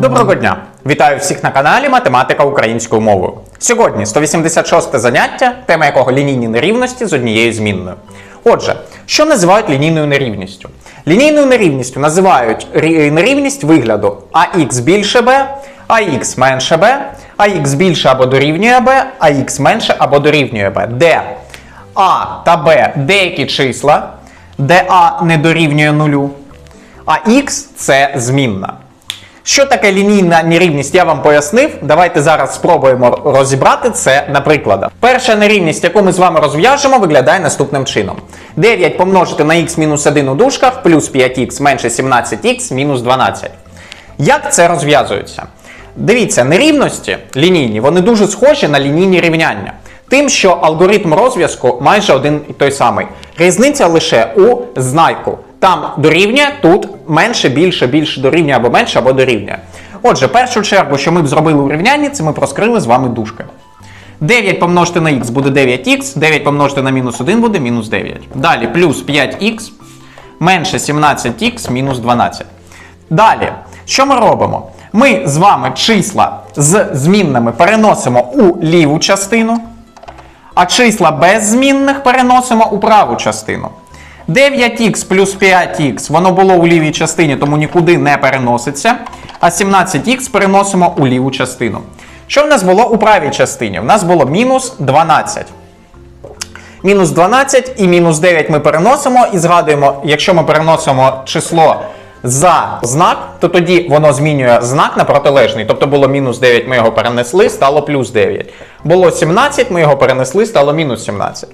Доброго дня! Вітаю всіх на каналі Математика українською мовою. Сьогодні 186 заняття, тема якого лінійні нерівності з однією змінною. Отже, що називають лінійною нерівністю? Лінійною нерівністю називають нерівність вигляду ax більше b, ax менше b, ax більше або дорівнює b, ax менше або дорівнює b, де a та b деякі числа, де a не дорівнює нулю, а x це змінна. Що таке лінійна нерівність, я вам пояснив. Давайте зараз спробуємо розібрати це на прикладах. Перша нерівність, яку ми з вами розв'яжемо, виглядає наступним чином: 9 помножити на х мінус 1 у дужках плюс 5х менше 17х мінус 12. Як це розв'язується? Дивіться, нерівності лінійні, вони дуже схожі на лінійні рівняння. Тим, що алгоритм розв'язку майже один і той самий. Різниця лише у знайку. Там дорівнює, тут менше, більше, більше дорівнює або менше, або дорівнює. Отже, першу чергу, що ми б зробили у рівнянні, це ми проскрили з вами дужки. 9 помножити на х буде 9х, 9 помножити на мінус 1 буде мінус 9. Далі плюс 5х менше 17х мінус 12. Далі, що ми робимо? Ми з вами числа з змінними переносимо у ліву частину, а числа без змінних переносимо у праву частину. 9х плюс 5х, воно було у лівій частині, тому нікуди не переноситься. А 17х переносимо у ліву частину. Що в нас було у правій частині? У нас було мінус 12. Мінус 12 і мінус 9 ми переносимо і згадуємо, якщо ми переносимо число за знак, то тоді воно змінює знак на протилежний. Тобто було мінус 9, ми його перенесли, стало плюс 9. Було 17, ми його перенесли, стало мінус 17.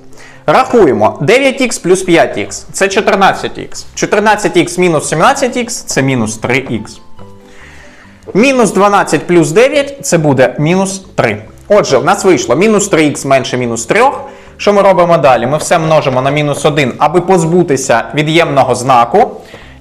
Рахуємо 9х плюс 5х це 14х. 14х мінус 17х це мінус 3х. Мінус 12 плюс 9 це буде мінус 3. Отже, в нас вийшло мінус 3х менше мінус 3. Що ми робимо далі? Ми все множимо на мінус 1, аби позбутися від'ємного знаку.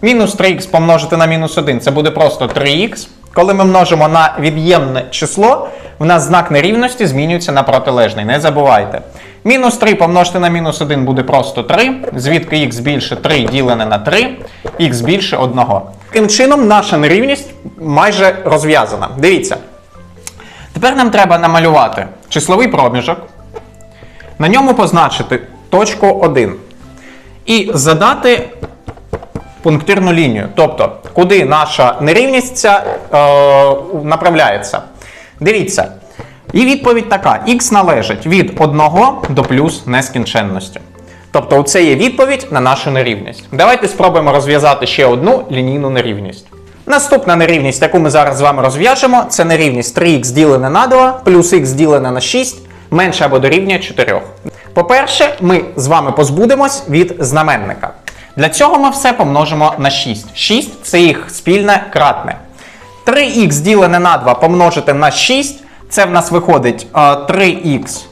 Мінус 3х помножити на мінус 1 це буде просто 3х. Коли ми множимо на від'ємне число, в нас знак нерівності змінюється на протилежний. Не забувайте. Мінус 3 помножити на мінус 1 буде просто 3, звідки х більше 3 ділене на 3, х більше 1. Таким чином, наша нерівність майже розв'язана. Дивіться. Тепер нам треба намалювати числовий проміжок, на ньому позначити точку 1 і задати пунктирну лінію. Тобто, куди наша нерівність ця, е, направляється. Дивіться. І відповідь така: х належить від 1 до плюс нескінченності. Тобто, це є відповідь на нашу нерівність. Давайте спробуємо розв'язати ще одну лінійну нерівність. Наступна нерівність, яку ми зараз з вами розв'яжемо, це нерівність 3х ділене на 2 плюс х ділене на 6 менше або дорівнює 4. По-перше, ми з вами позбудемось від знаменника. Для цього ми все помножимо на 6. 6 це їх спільне кратне. 3х ділене на 2 помножити на 6, це в нас виходить е, 3х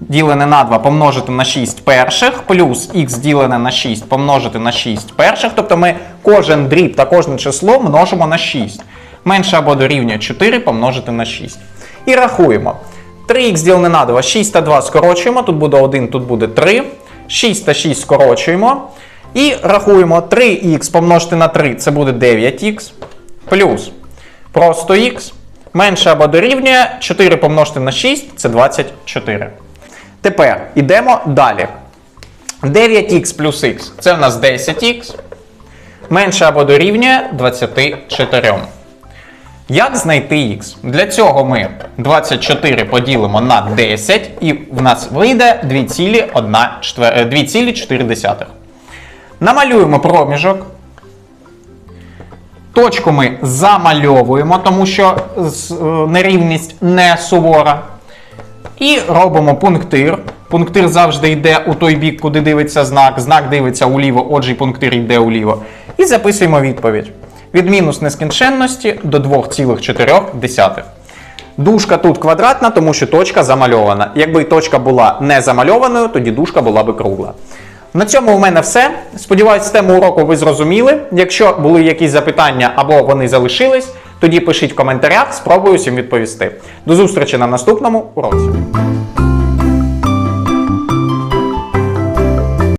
ділене на 2 помножити на 6 перших, плюс х ділене на 6 помножити на 6 перших. Тобто ми кожен дріб та кожне число множимо на 6. Менше або дорівнює 4 помножити на 6. І рахуємо. 3х ділене на 2, 6 та 2 скорочуємо, тут буде 1, тут буде 3. 6 та 6 скорочуємо. І рахуємо 3х помножити на 3 це буде 9х. Плюс просто х менше або дорівнює 4 помножити на 6 це 24. Тепер йдемо далі. 9х плюс х це в нас 10х. Менше або дорівнює 24. Як знайти х? Для цього ми 24 поділимо на 10, і в нас вийде 2,4. Намалюємо проміжок. Точку ми замальовуємо, тому що е, нерівність не сувора. І робимо пунктир. Пунктир завжди йде у той бік, куди дивиться знак. Знак дивиться уліво, отже, пунктир йде уліво. І записуємо відповідь. Від мінус нескінченності до 2,4. Дужка тут квадратна, тому що точка замальована. Якби точка була не замальованою, тоді дужка була би кругла. На цьому у мене все. Сподіваюсь, тему уроку ви зрозуміли. Якщо були якісь запитання або вони залишились, тоді пишіть в коментарях, спробую всім відповісти. До зустрічі на наступному уроці.